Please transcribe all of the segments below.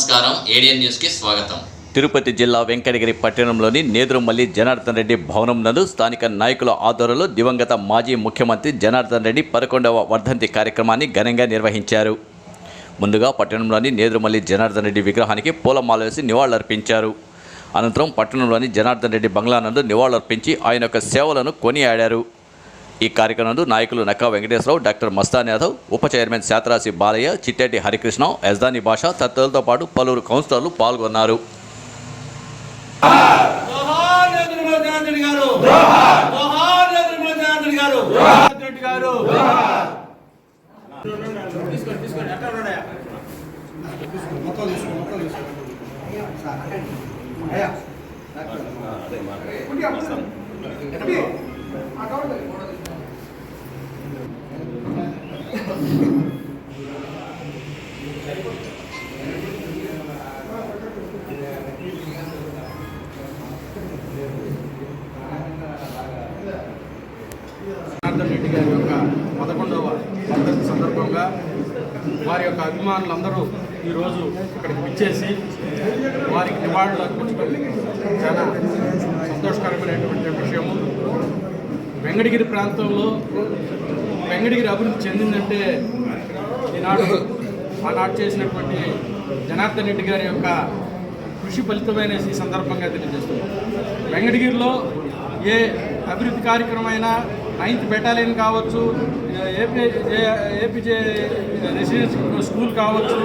నమస్కారం. ఏడియన్ న్యూస్కి స్వాగతం. తిరుపతి జిల్లా వెంకటగిరి పట్టణంలోని నేదురుమల్లి జనార్దన్ రెడ్డి భవనం నందు స్థానిక నాయకుల ఆధ్వర్యంలో దివంగత మాజీ ముఖ్యమంత్రి జనార్దన్ రెడ్డి పదకొండవ వర్ధంతి కార్యక్రమాన్ని ఘనంగా నిర్వహించారు. ముందుగా పట్టణంలోని నేదురుమల్లి జనార్దన్ రెడ్డి విగ్రహానికి పూలమాల వేసి నివాళులర్పించారు. అనంతరం పట్టణంలోని జనార్దన్ రెడ్డి బంగ్లా నందు నివాళులర్పించి ఆయన యొక్క సేవలను కొనియాడారు. ఈ కార్యక్రమంలో నాయకులు నక్కా వెంకటేశ్వరరావు డాక్టర్ మస్తాన్ యాదవ్ ఉప చైర్మన్ శాతరాశి బాలయ్య చిట్టెడ్డి హరికృష్ణ యజ్దాని భాష తదితరులతో పాటు పలువురు కౌన్సిలర్లు పాల్గొన్నారు. జోహార్ రెడ్డి రెడ్డి గారి యొక్క పదకొండవ వర్ధంతి సందర్భంగా వారి యొక్క అభిమానులందరూ ఈరోజు ఇక్కడికి ఇచ్చేసి వారికి నివాళులు అర్పించడం చాలా సంతోషకరమైనటువంటి విషయము. వెంకటగిరి ప్రాంతంలో వెంకటగిరి అభివృద్ధి చెందిందంటే ఈనాడు ఆనాడు చేసినటువంటి జనార్దన్ రెడ్డి గారి యొక్క కృషి ఫలితమైన ఈ సందర్భంగా తెలియజేస్తున్నాం. వెంకటగిరిలో ఏ అభివృద్ధి కార్యక్రమమైనా నైన్త్ బెటాలియన్ కావచ్చు ఏపీ ఏపీజే రెసిడెన్స్ స్కూల్ కావచ్చు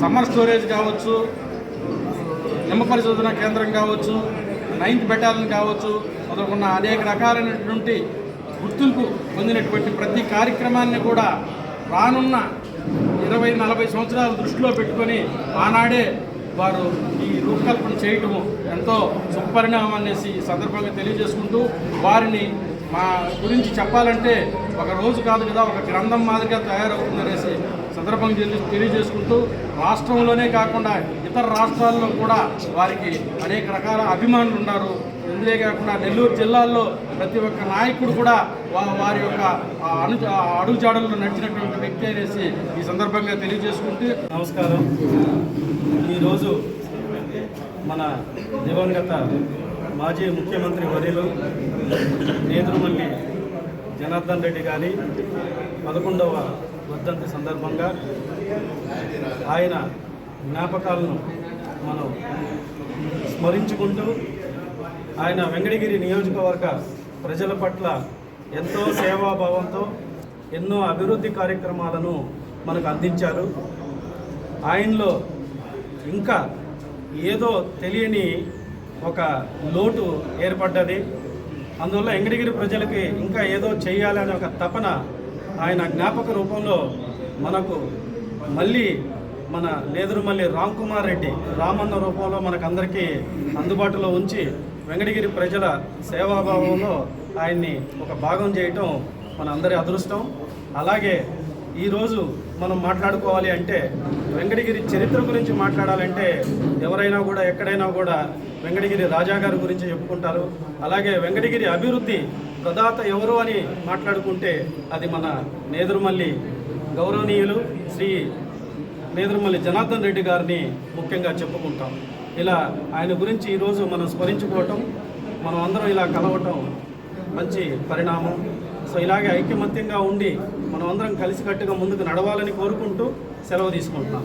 సమ్మర్ స్టోరేజ్ కావచ్చు నిమ్మ పరిశోధన కేంద్రం కావచ్చు నైన్త్ బెటాలియన్ కావచ్చు మొదలుకున్న అనేక రకాలైనటువంటి గుర్తింపు పొందినటువంటి ప్రతి కార్యక్రమాన్ని కూడా రానున్న ఇరవై నలభై సంవత్సరాల దృష్టిలో పెట్టుకొని ఆనాడే వారు ఈ రూపకల్పన చేయటము ఎంతో సుపరిణామం అనేసి ఈ సందర్భంగా తెలియజేసుకుంటూ వారిని మా గురించి చెప్పాలంటే ఒక రోజు కాదు కదా ఒక గ్రంథం మాదిరిగా తయారవుతుందనేసి సందర్భంగా తెలియజేసుకుంటూ రాష్ట్రంలోనే కాకుండా ఇతర రాష్ట్రాల్లో కూడా వారికి అనేక రకాల అభిమానులు ఉన్నారు. ఇందులో కాకుండా నెల్లూరు జిల్లాల్లో ప్రతి ఒక్క నాయకుడు కూడా వారి యొక్క అను ఆ అడుగుజాడల్లో నడిచినటువంటి వ్యక్తి అనేసి ఈ సందర్భంగా తెలియజేసుకుంటూ నమస్కారం. ఈరోజు మన దివంగత మాజీ ముఖ్యమంత్రి వరిలో నేతృమల్లి జనార్దన్ రెడ్డి గారి పదకొండవ వర్ధంతి సందర్భంగా ఆయన జ్ఞాపకాలను మనం స్మరించుకుంటూ ఆయన వెంకటగిరి నియోజకవర్గ ప్రజల పట్ల ఎంతో సేవాభావంతో ఎన్నో అభివృద్ధి కార్యక్రమాలను మనకు అందించారు. ఆయనలో ఇంకా ఏదో తెలియని ఒక లోటు ఏర్పడ్డది. అందువల్ల వెంకటగిరి ప్రజలకి ఇంకా ఏదో చేయాలనే ఒక తపన ఆయన జ్ఞాపక రూపంలో మనకు మళ్ళీ మన లేదురుమల్లి రామ్ కుమార్ రెడ్డి రామన్న రూపంలో మనకందరికీ అందుబాటులో ఉంచి వెంకటగిరి ప్రజల సేవాభావంలో ఆయన్ని ఒక భాగం చేయటం మన అందరి అదృష్టం. అలాగే ఈరోజు మనం మాట్లాడుకోవాలి అంటే వెంకటగిరి చరిత్ర గురించి మాట్లాడాలంటే ఎవరైనా కూడా ఎక్కడైనా కూడా వెంకటగిరి రాజా గారి గురించి చెప్పుకుంటారు. అలాగే వెంకటగిరి అభివృద్ధి ప్రదాత ఎవరు అని మాట్లాడుకుంటే అది మన నేదురుమల్లి గౌరవనీయులు శ్రీ నేదురుమల్లి జనార్దన్ రెడ్డి గారిని ముఖ్యంగా చెప్పుకుంటాం. ఇలా ఆయన గురించి ఈరోజు మనం స్మరించుకోవటం మనం అందరం ఇలా కలవటం మంచి పరిణామం. సో ఇలాగే ఐక్యమత్యంగా ఉండి మనం అందరం కలిసికట్టుగా ముందుకు నడవాలని కోరుకుంటూ సెలవు తీసుకుంటున్నాం.